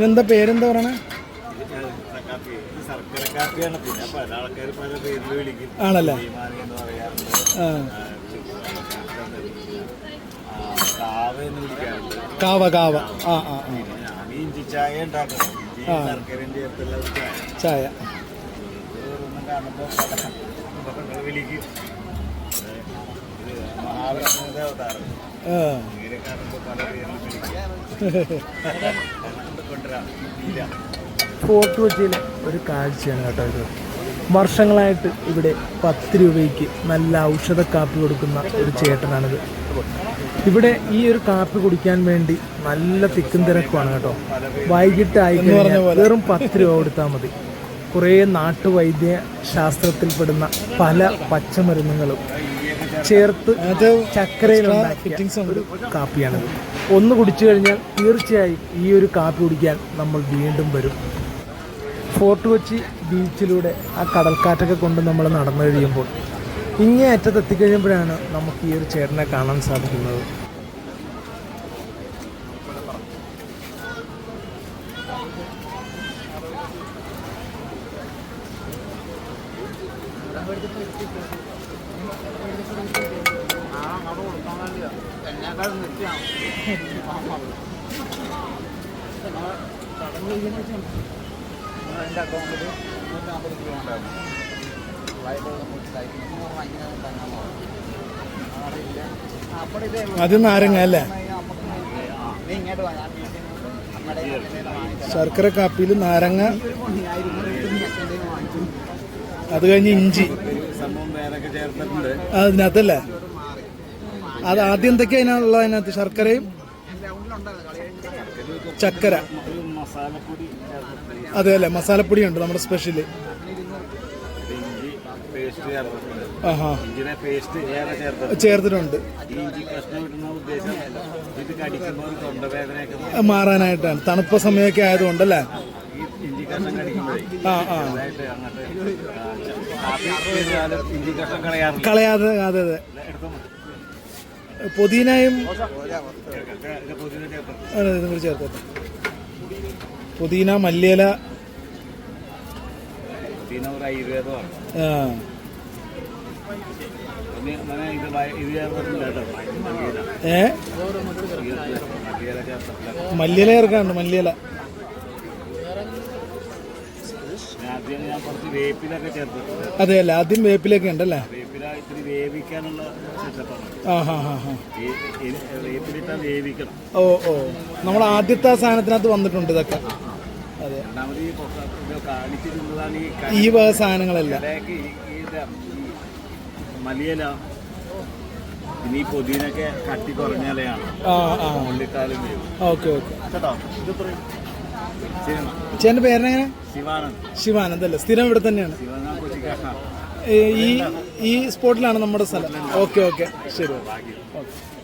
ഇതെന്താ പേരെന്താ പറയണേ? ആണല്ലേ? കാവ കാവ. ആ ആ. ആ. ചായ. ആ. ഫോർട്ട് കൊച്ചിയിലെ ഒരു കാഴ്ചയാണ് കേട്ടോ ഇത്. വർഷങ്ങളായിട്ട് ഇവിടെ പത്ത് രൂപയ്ക്ക് നല്ല ഔഷധ കാപ്പി കൊടുക്കുന്ന ഒരു ചേട്ടനാണിത്. ഇവിടെ ഈ ഒരു കാപ്പി കുടിക്കാൻ വേണ്ടി നല്ല തിക്കും തിരക്കുമാണ് കേട്ടോ. വൈകിട്ട് ആയി കഴിഞ്ഞാൽ വെറും പത്ത് രൂപ കൊടുത്താൽ മതി. കുറേ നാട്ടുവൈദ്യ ശാസ്ത്രത്തിൽപ്പെടുന്ന പല പച്ചമരുന്നുകളും ചേർത്ത് ചക്കരയിൽ ഒരു കാപ്പിയാണ്. ഒന്ന് കുടിച്ചു കഴിഞ്ഞാൽ തീർച്ചയായും ഈ ഒരു കാപ്പി കുടിക്കാൻ നമ്മൾ വീണ്ടും വരും. ഫോർട്ട് കൊച്ചി ബീച്ചിലൂടെ ആ കടൽക്കാറ്റൊക്കെ കൊണ്ട് നമ്മൾ നടന്നു കഴിയുമ്പോൾ ഇങ്ങേ അറ്റത്ത് എത്തിക്കഴിയുമ്പോഴാണ് നമുക്ക് ഈ ഒരു ചേട്ടനെ കാണാൻ സാധിക്കുന്നത്. അത് നാരങ്ങ അല്ലേ? ശർക്കര കാപ്പിയിൽ നാരങ്ങ. അത് കഴിഞ്ഞ് ഇഞ്ചി. അതിനകത്തല്ലേ? അത് ആദ്യം എന്തൊക്കെ അതിനുള്ള അതിനകത്ത്? ശർക്കരയും ചക്കര. അതെ അല്ലേ? മസാലപ്പൊടി ഉണ്ട് നമ്മുടെ സ്പെഷ്യൽ ചേർത്തിട്ടുണ്ട്. മാറാനായിട്ടാണ്. തണുപ്പ സമയമൊക്കെ ആയതുകൊണ്ടല്ലേ? ആ ആ. കളയാതെ അതെ അതെ. പുതിനയും ഇത് പുതിന മല്ലിയില. ആ, ഏ? മല്ലിയില ചേർക്കാണ്ട് മല്ലിയില ഞാൻ ആദ്യം ഞാൻ കുറച്ച് വേപ്പിലൊക്കെ ചേർത്തിട്ടുണ്ട്. അതെ അല്ലേ ആദ്യം വേപ്പിലൊക്കെ ഉണ്ടല്ലേ? വേപ്പില ഇത്തിരി വേവിക്കാനുള്ള സെറ്റപ്പാണ് ആ ഹാ ഹാ ഹാ. വേപ്പിലിട്ടാൽ വേവിക്കണം. ഓ ഓ. നമ്മൾ ആദ്യത്തെ ആ സാധനത്തിനകത്ത് വന്നിട്ടുണ്ട് ഇതൊക്കെ. അതെ. രണ്ടാമത് ഈ വക സാധനങ്ങളെല്ലാം. ഈ ഈ ഇത് ഈ മലിയല ഇനി ഈ പൊതിനൊക്കെ കട്ടി ആ ആ. ഉള്ളിട്ടാലും വേവും ഓക്കെ ഓക്കെ. കേട്ടോ? ഇത് എന്നാ. ചേട്ടന്റെ പേരെങ്ങനെ? ശിവാനന്ദ്. അല്ലേ? സ്ഥിരം ഇവിടെ തന്നെയാണ്. ഈ ഈ- സ്പോട്ടിലാണ് നമ്മുടെ സ്ഥലം. Okay okay. ശരി ഓക്കെ.